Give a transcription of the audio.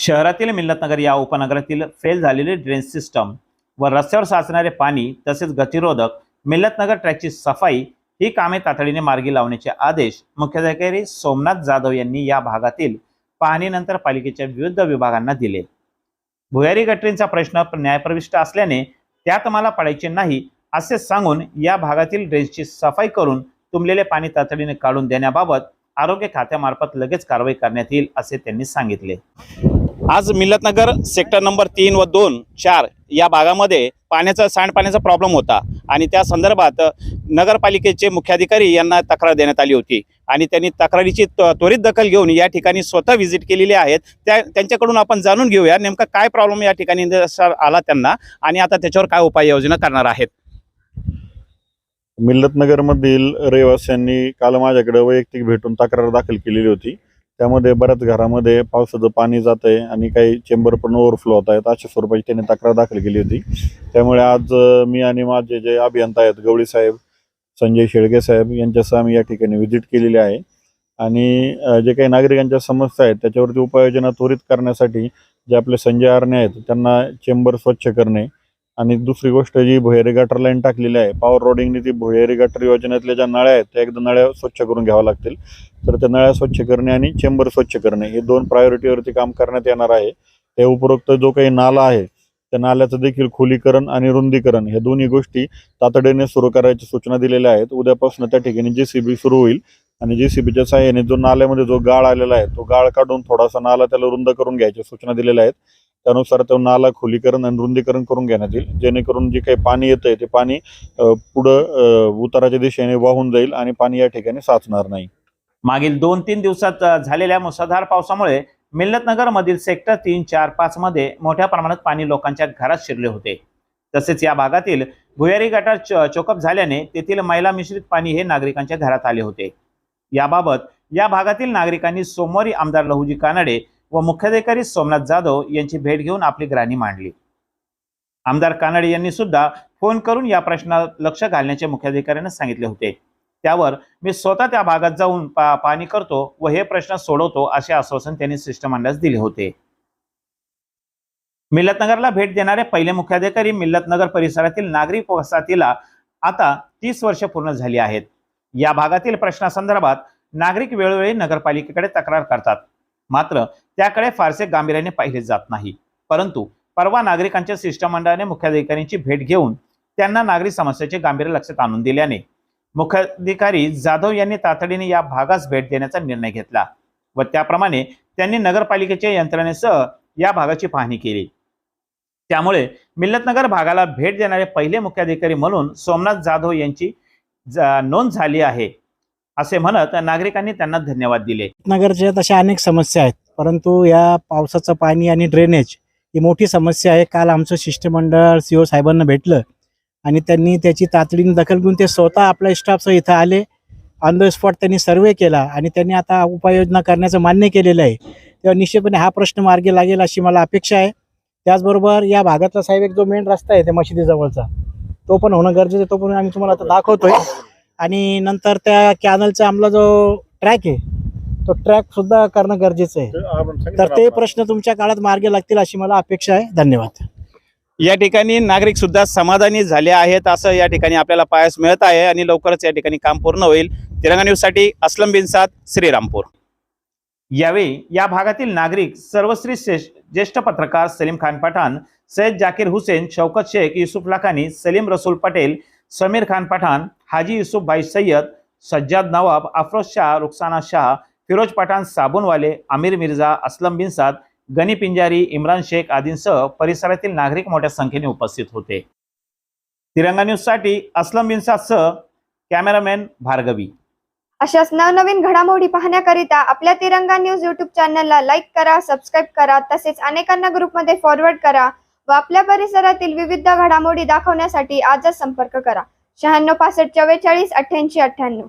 शहरातील मिल्लतनगर या उपनगरातील फेल झालेली ड्रेन सिस्टम व रस्त्यावर साचणारे पाणी तसेच गतिरोधक मिल्लतनगर ट्रॅकची सफाई ही कामे तातडीने मार्गी लावण्याचे आदेश मुख्याधिकारी सोमनाथ जाधव यांनी या भागातील पाहणीनंतर पालिकेच्या विविध विभागांना दिले. भुयारी गटरींचा प्रश्न न्यायप्रविष्ट असल्याने त्यात मला पडायचे नाही असे सांगून या भागातील ड्रेनची सफाई करून तुंबलेले पाणी तातडीने काढून देण्याबाबत आरोग्य खात्यामार्फत लगेच कारवाई करण्यात येईल असे त्यांनी सांगितले. आज मिलतनगर सेक्टर नंबर तीन व दोन चार या भागामध्ये पाण्याचा सांडपाण्याचा प्रॉब्लेम होता. आणि त्या संदर्भात नगरपालिकेचे मुख्याधिकारी यांना तक्रार देण्यात आली होती. आणि त्यांनी तक्रारीची त्वरित दखल घेऊन या ठिकाणी स्वतः व्हिजिट केलेली आहेत. त्या त्यांच्याकडून आपण जाणून घेऊया नेमका काय प्रॉब्लेम या ठिकाणी आला त्यांना आणि आता त्याच्यावर काय उपाययोजना करणार आहेत. मिल्लतनगरमधील रहिवाशांनी काल माझ्याकडे वैयक्तिक भेटून तक्रार दाखल केलेली होती. त्यामध्ये बऱ्याच घरामध्ये पावसाचं पाणी जात आहे आणि काही चेंबर पण ओव्हरफ्लो होत आहेत. अशा स्वरूपाची त्यांनी तक्रार दाखल केली होती. त्यामुळे आज मी आणि माझे जे अभियंता आहेत गवळी साहेब संजय शेळके साहेब यांच्यासह आम्ही या ठिकाणी व्हिजिट केलेली आहे. आणि जे काही नागरिकांच्या समस्या आहेत त्याच्यावरती उपाययोजना त्वरित करण्यासाठी जे आपले संजय आरणे आहेत त्यांना चेंबर स्वच्छ करणे. आणि दुसरी गोष्ट जी भुयारी गटर लाईन टाकलेली आहे. पॉवर रोडिंगने ती भुयारी गटर योजनेतल्या ज्या नळ्या आहेत त्या एकदा नळ्या स्वच्छ करून घ्याव्या लागतील. तर त्या नळ्या स्वच्छ करणे आणि चेंबर स्वच्छ करणे हे दोन प्रायोरिटीवरती काम करण्यात येणार आहे. त्या उपरोक्त जो काही नाला आहे त्या नाल्याचं देखील खोलीकरण आणि रुंदीकरण ह्या दोन्ही गोष्टी तातडीने सुरू करायच्या सूचना दिलेल्या आहेत. उद्यापासून त्या ठिकाणी जे सी बी सुरू होईल आणि जे सी बीच्या सहाय्याने जो नाल्यामध्ये जो गाळ आलेला आहे तो गाळ काढून थोडासा नाला त्याला रुंद करून घ्यायच्या सूचना दिलेल्या आहेत. त्यानुसार तो नाला खोलीकरण आणि रुंदीकरण करून घेण्यात येईल. जेणेकरून जे काही पाणी येतंय ते पाणी पुढं उताराच्या दिशेने वाहून जाईल आणि पाणी या ठिकाणी साचणार नाही. मागील दोन तीन दिवसात झालेल्या मुसळधार पावसामुळे मिल्लतनगर मधील सेक्टर तीन चार पाच मध्ये मोठ्या प्रमाणात पाणी लोकांच्या घरात शिरले होते. तसेच या भागातील भुयारी गटात चोकअप झाल्याने तेथील मैला मिश्रित पाणी हे नागरिकांच्या घरात आले होते. याबाबत या भागातील नागरिकांनी सोमवारी आमदार लहुजी कानडे व मुख्याधिकारी सोमनाथ जाधव यांची भेट घेऊन आपली ग्राणी मांडली. आमदार कानडे यांनी सुद्धा फोन करून या प्रश्नात लक्ष घालण्याचे मुख्याधिकाऱ्यांना सांगितले होते. त्यावर मी स्वतः त्या भागात जाऊन पा पाणी करतो व हे प्रश्न सोडवतो असे आश्वासन त्यांनी शिष्टमंडळास दिले होते. मिल्लतनगरला भेट देणारे पहिले मुख्याधिकारी मिल्लतनगर परिसरातील नागरिक वसाहतीला आता तीस वर्ष पूर्ण झाली आहेत. या भागातील प्रश्नासंदर्भात नागरिक वेळोवेळी नगरपालिकेकडे तक्रार करतात. मात्र त्याकडे फारसे गांभीर्याने पाहिले जात नाही. परंतु परवा नागरिकांच्या शिष्टमंडळाने मुख्याधिकाऱ्यांची भेट घेऊन त्यांना नागरिक समस्येचे गांभीर्य लक्षात आणून दिल्याने मुख्याधिकारी जाधव यांनी तातडीने या भागास भेट देण्याचा निर्णय घेतला व त्याप्रमाणे त्यांनी नगरपालिकेच्या यंत्रणेसह या भागाची पाहणी केली. त्यामुळे मिल्लतनगर भागाला भेट देणारे पहिले मुख्याधिकारी म्हणून सोमनाथ जाधव यांची नोंद झाली आहे असे म्हणत नागरिकांनी त्यांना धन्यवाद दिले. नगरच्या तशा अनेक समस्या आहेत परंतु या पावसाचं पाणी आणि ड्रेनेज ही मोठी समस्या आहे. काल आमचं शिष्टमंडळ सीओ साहेबांना भेटलं. आणि त्यांनी त्याची तातडीने दखल घेऊन ते स्वतः आपल्या स्टाफसह इथं आले. ऑन द स्पॉट त्यांनी सर्वे केला आणि त्यांनी आता उपाययोजना करण्याचं मान्य केलेलं आहे. तेव्हा निश्चितपणे हा प्रश्न मार्गी लागेल अशी मला अपेक्षा आहे. त्याचबरोबर या भागातला साहेब एक जो मेन रस्ता आहे त्या मशिदीजवळचा तो पण होणं गरजेचं आहे तो पण आम्ही तुम्हाला आता दाखवतोय. आणि नंतर त्या कॅनलचा आमला जो ट्रॅक आहे तो ट्रॅक सुद्धा करणं गरजेचं आहे. तर ते प्रश्न तुमच्या काळात मार्गी लागतील अशी मला अपेक्षा आहे. धन्यवाद. या ठिकाणी नागरिक सुद्धा समाधानी झाले आहेत असं या ठिकाणी आपल्याला पायास मिळत आहे आणि लवकरच या ठिकाणी काम पूर्ण होईल. तिरंगा न्यूजसाठी असलम बिनसाद श्रीरामपूर. यावेळी या भागातील नागरिक सर्वश्री श्रेष्ठ- ज्येष्ठ पत्रकार सलीम खान पठाण सैद जाकीर हुसेन शौकत शेख युसुफ लाखानी सलीम रसूल पटेल समीर खान पठाण हाजी युसुफ भाई सय्यद सज्जाद नवाब अफरोज शाह रुखसाना शाह फिरोज पठाण साबुनवाले आमिर मिर्झा असलम बिनसाद गनी पिंजारी इम्रान शेख आदींसह परिसरातील नागरिक मोठ्या संख्येने उपस्थित होते. तिरंगा न्यूजसाठी असलम बिनसादसह कॅमेरामॅन भार्गवी. अशाच नवनवीन घडामोडी पाहण्याकरिता आपल्या तिरंगा न्यूज युट्यूब चॅनलला लाईक करा सबस्क्राईब करा तसेच अनेकांना ग्रुपमध्ये फॉरवर्ड करा व आपल्या परिसरातील विविध घडामोडी दाखवण्यासाठी आजच संपर्क करा. शहाण्णव पासष्ट चव्वेचाळीस अठ्ठ्याऐंशी अठ्ठ्याण्णव.